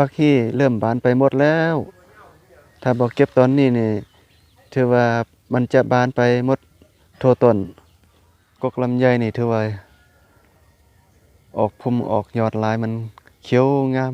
ผักที่เริ่มบานไปหมดแล้ว ถ้าบอกเก็บตอนนี้นี่ถือว่ามันจะบานไปหมดทั่วต้นกกลำไยนี่ถือว่าออกพุ่มออกยอดลายมันเขียวงาม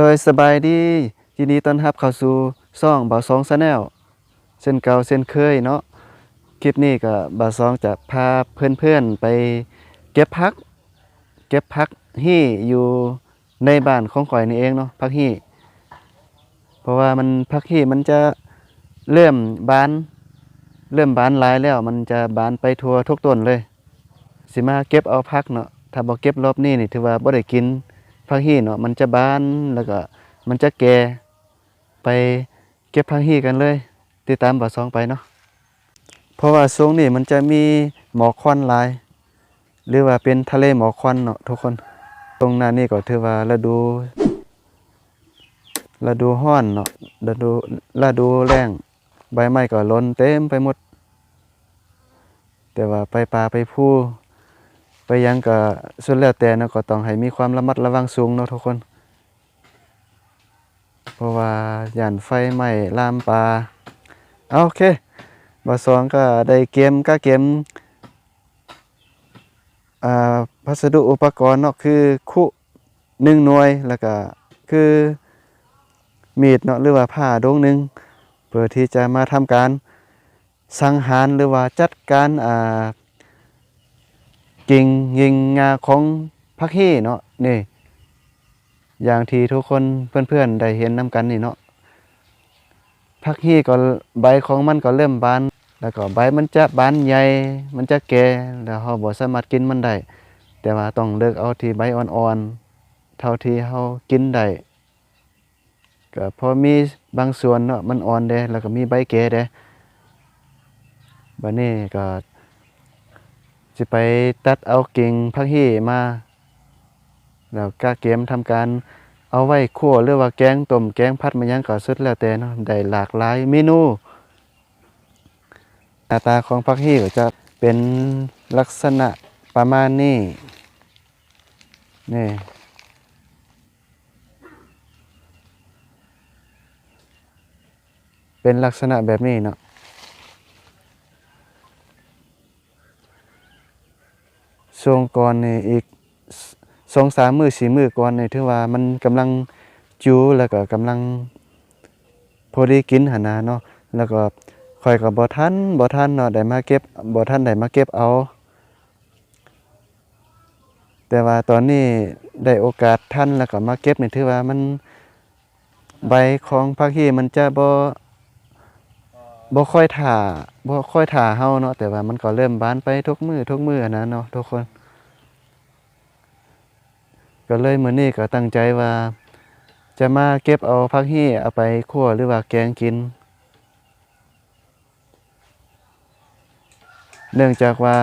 โดยสบายดียินดีต้อนรับเข้าสู่ซ่องบ่าวสองชาแนลเส้นเก่าเส้นเคยเนาะคลิปนี้ก็บ่าวสองจะพาเพื่อนๆไปเก็บพัก เก็บพักฮี่อยู่ในบ้านของข่อยนี่เองเนาะพักฮี่เพราะว่ามันพักฮี่มันจะเริ่มบาน เริ่มบานหลายแล้ว มันจะบานไปทั่วทุกต้นเลย สิมาเก็บเอาพักเนาะถ้าบ่เก็บรอบนี้นี่ถือว่าบ่ได้กิน ผักฮีเนาะมันจะบานแล้วก็มันจะแก่ไปเก็บผักฮีกันเลย ติดตามบ่อสองไปเนาะเพราะว่าช่วงนี้มันจะมีหมอกควันหลาย หรือว่าเป็นทะเลหมอกควันเนาะทุกคนตรงหน้านี้ก็ถือว่าฤดูฤดูร้อนเนาะฤดูฤดูแล้งใบไม้ก็ล้นเต็มไปหมด แต่ว่าไปป่าไปภู ไปยังก็สุดแล้วแต่เนาะก็ต้องให้มีความระมัดระวังสูงเนาะทุกคน เพราะว่าย่านไฟไหม้ลามปลาโอเคบ่สองก็ได้เกมก็เกมอ่าพัสดุอุปกรณ์เนาะคือคุหนึ่งหน่วยแล้วก็คือมีดเนาะหรือว่าผ้าดงหนึ่งเพื่อที่จะมาทำการสังหารหรือว่าจัดการอ่า กิ่งยิงงาของพักฮีเนาะนี่ อย่างที่ทุกคนเพื่อนๆได้เห็นนำกันนี่เนาะพักฮีก็ใบของมันก็เริ่มบาน แล้วก็ใบมันจะบานใหญ่มันจะแก่แล้วเราบ่สามารถกินมันได้แต่ว่าต้องเลือกเอาที่ใบอ่อนๆเท่าที่เรากินได้ก็พอมีบางส่วนเนาะมันอ่อนเด้แล้วก็มีใบแก่เด้บัดนี้ก็ สิไปตัดเอากิ่งพักฮีมา แล้วก็เกมทำการเอาไว้คั่วหรือว่าแกงต้มแกงพัดมันยังก็สุดแล้วแต่เนาะได้หลากหลายเมนูหน้าตาของพักฮีก็จะเป็นลักษณะประมาณนี้นี่เป็นลักษณะแบบนี้เนาะ ช่วงก่อนนี่อีกสองสามมือสี่มือก่อนนี่ถือว่ามันกำลังจูแล้วก็กำลังพอดีกินหนนะเนาะแล้วก็คอยก็บ่ทันบ่ทันเนาะได้มาเก็บบ่ทันได้มาเก็บเอา แต่ว่าตอนนี้ได้โอกาสทันแล้วก็มาเก็บนี่ถือว่ามันใบของผักฮีมันจะบ่บ่ค่อยถ่าบ่ค่อยถ่าเฮาเนาะแต่ว่ามันก็เริ่มบานไปทุกมือทุกมือนะเนาะทุกคน ก็เลยมื้อนี้ก็ตั้งใจว่า จะมาเก็บเอาผักฮีเอาไปคั่วหรือว่าแกงกิน เนื่องจากว่า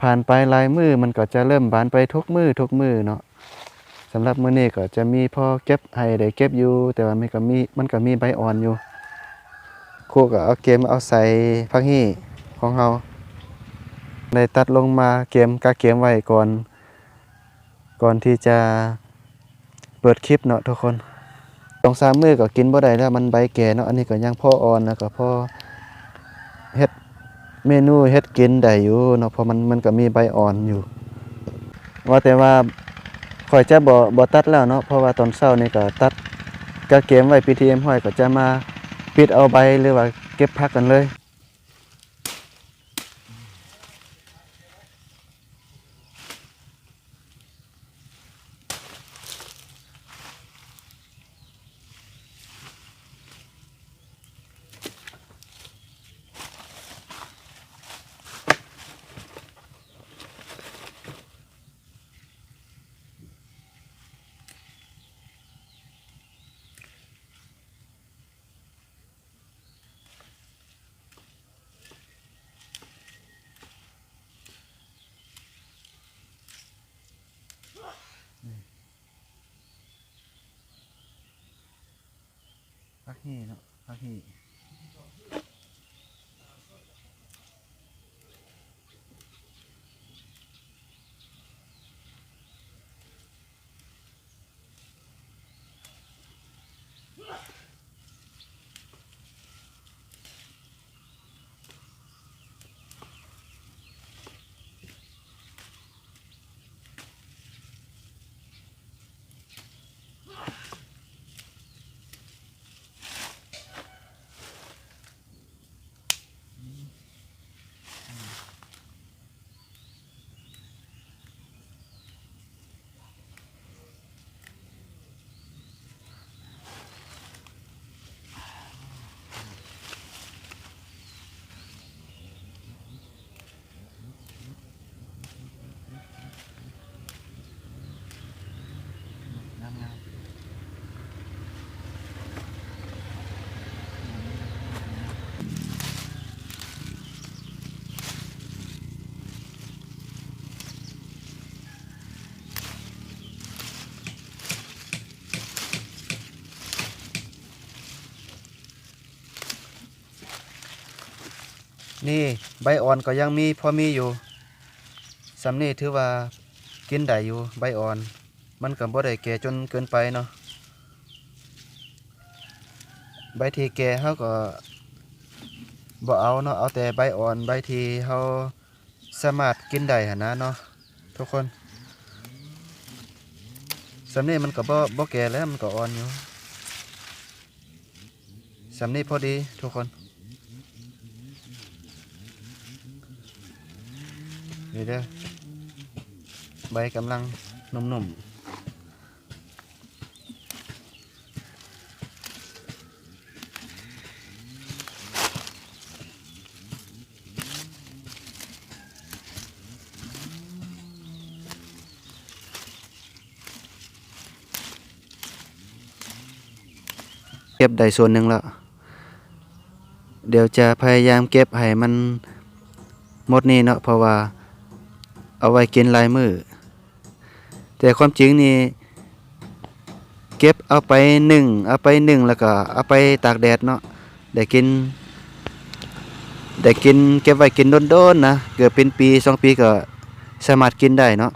ผ่านไปหลายมือมันก็จะเริ่มบานไปทุกมือทุกมือเนาะสำหรับมื้อนี้ก็จะมีพอเก็บให้ได้เก็บอยู่ แต่ว่ามันก็มีมันก็มีใบอ่อนอยู่ครูก็เอาเกมเอาใส่ผักฮีของเราได้ตัดลงมาเกมกะเกมไว้ก่อน ก่อนที่จะเปิดคลิปเนาะทุกคนสองสามมือก็กินบ่ได้แล้วมันใบแก่เนาะอันนี้ก็ยังพ่ออ่อนแล้วก็พ่อเฮ็ดเมนูเฮ็ดกินได้อยู่เนาะเพราะมันมันก็มีใบอ่อนอยู่ ว่าแต่ว่าข่อยจะบ่บ่ตัดแล้วเนาะเพราะว่าตอนเช้านี่ก็ตัดกะเกมไว้ PTM ห้อยก็จะมาปิดเอาใบหรือว่าเก็บพักกันเลย ฮีเนาะพักฮีง นี่ใบอ่อนก็ยังมีพอมีอยู่สำนี่ถือว่ากินได้อยู่ใบอ่อน มันก็บ่ได้แก่จนเกินไปเนาะใบทีแก่เฮาก็บ่เอาเนาะเอาแต่ใบอ่อนใบทีเฮาสามารถกินได้หนะเนาะทุกคนสำนี้มันก็บ่บ่แก่แล้วมันก็อ่อนอยู่สำนี้พอดีทุกคน นี่เด้อใบกำลังนุ่มๆเก็บได้ส่วนหนึ่งแล้ว เดี๋ยวจะพยายามเก็บให้มันหมดนี่เนาะเพราะว่า เอาไว้กินลายมือ แต่ความจริงนี่เก็บเอาไปหนึ่งเอาไปหนึ่งแล้วก็เอาไปตากแดดเนาะได้กินได้กินเก็บไว้กินโดนๆนะเกือบเป็นปีสองปีก็สามารถกินได้เนาะ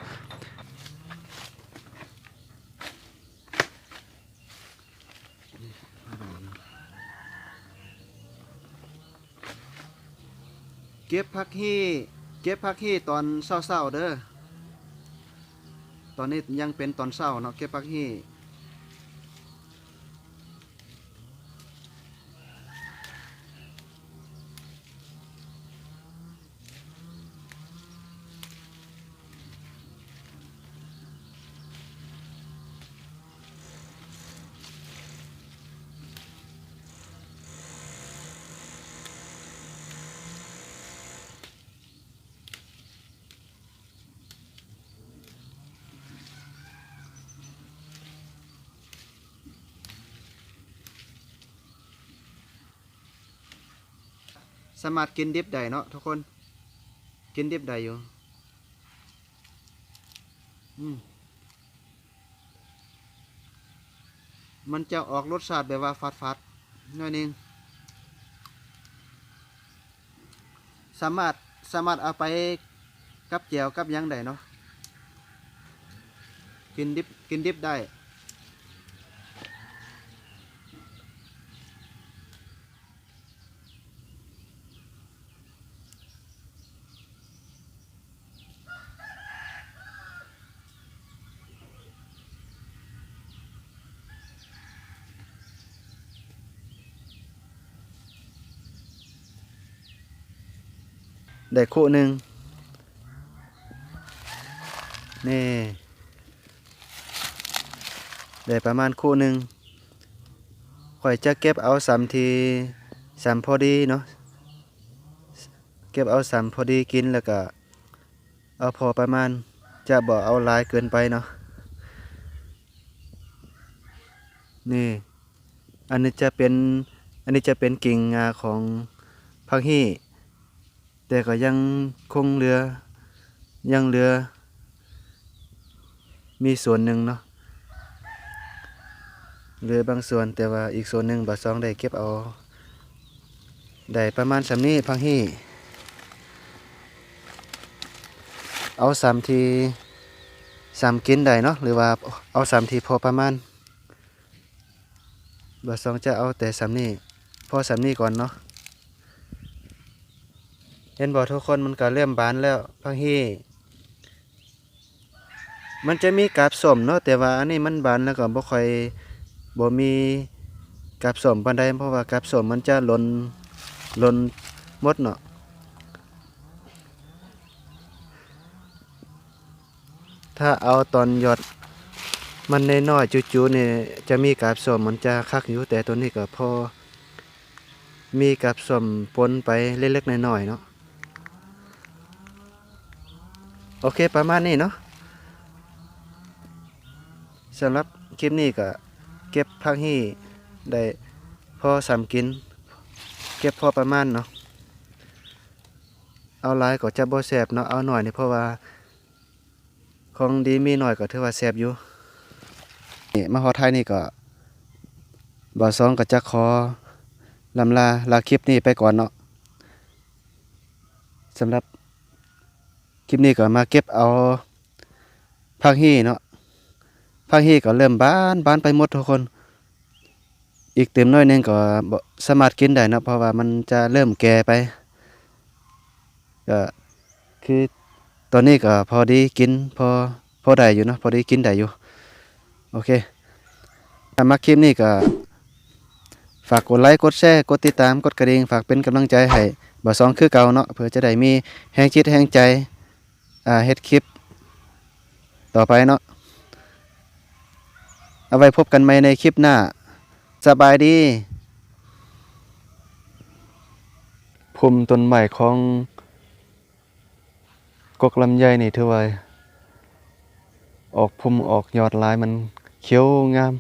เก็บผักฮี้ เก็บผักฮี้ตอนเศร้าๆเด้อ ตอนนี้ยังเป็นตอนเศร้าเนาะเก็บผักฮี้ สามารถกินดิบได้เนาะทุกคน กินดิบได้อยู่มันจะออกรสชาติแบบว่าฟัดฟัดน่อยนึงสามารถสามารถเอาไปกับแจวกับยังได้เนาะกินดิบกินดิบได้ ได้คู่หนึ่งนี่ได้ประมาณคู่หนึ่งข่อยจะเก็บเอาสามทีสามพอดีเนาะเก็บเอาสามพอดีกินแล้วก็เอาพอประมาณจะบ่เอาลายเกินไปเนาะนี่อันนี้จะเป็นอันนี้จะเป็นกิ่งงาของพักฮี่ แต่ก็ยังคงเหลือยังเหลือ มีส่วนหนึ่งเนาะเหลือบางส่วนแต่ว่าอีกส่วนหนึ่งบาซองได้เก็บเอาได้ประมาณสำนี้พังฮี่ เอาสามทีสามกินได้เนาะหรือว่าเอาสามทีพอประมาณบาซองจะเอาแต่สามนี้พอสามนี้ก่อนเนาะ เห็นบอกทุกคนมันก็เริ่มบานแล้วพังฮีมันจะมีกาบส้มเนาะแต่ว่าอันนี้มันบานแล้วก็บ่ค่อยบ่มีกาบส้มปานใดเพราะว่ากาบส้มมันจะหล่นหล่นหมดเนาะถ้าเอาตอนหยอดมันในน้อยจู่ๆเนี่ยจะมีกาบส้มมันจะคักอยู่แต่ตัวนี้ก็พอมีกาบส้มปนไปเล็กๆน้อยๆเนาะ โอเคประมาณนี้เนาะสำหรับคลิปนี้ก็เก็บผักฮี่ได้พอสามกิน เก็บพอประมาณเนาะเอาลายก็จะบ่แสบเนาะเอาหน่อยนี่เพราะว่า ของดีมีหน่อยก็ถือว่าแสบอยู่นี่มาฮอดท้ายนี่ก็บ่าวสองก็จะขอลำลาลาคลิปนี้ไปก่อนเนาะสำหรับ คลิปนี้ก็มาเก็บเอาผักฮี่เนาะภาคฮีก็เริ่มบานบานไปหมดทุกคน อีกเต็มน้อยนึงก็สามารถกินได้นะเพราะว่ามันจะเริ่มแก่ไปก็คือตอนนี้ก็พอดีกินพอพอได้อยู่เนาะพอดีกินได้อยู่โอเคถ้ามักคลิปนี้ก็ฝากกดไลค์กดแชร์กดติดตามกดกระดิ่งฝากเป็นกำลังใจให้บ่สองคือเก่าเนาะเพื่อจะได้มีแรงจิตแรงใจ อ่าเฮ็ดคลิป ต่อไปเนาะเอาไว้พบกันใหม่ในคลิปหน้า สบายดีภูมิต้นใหม่ของกกลำไยนี่ถือว่าออกภูมิออกยอดลายมันเขียวงาม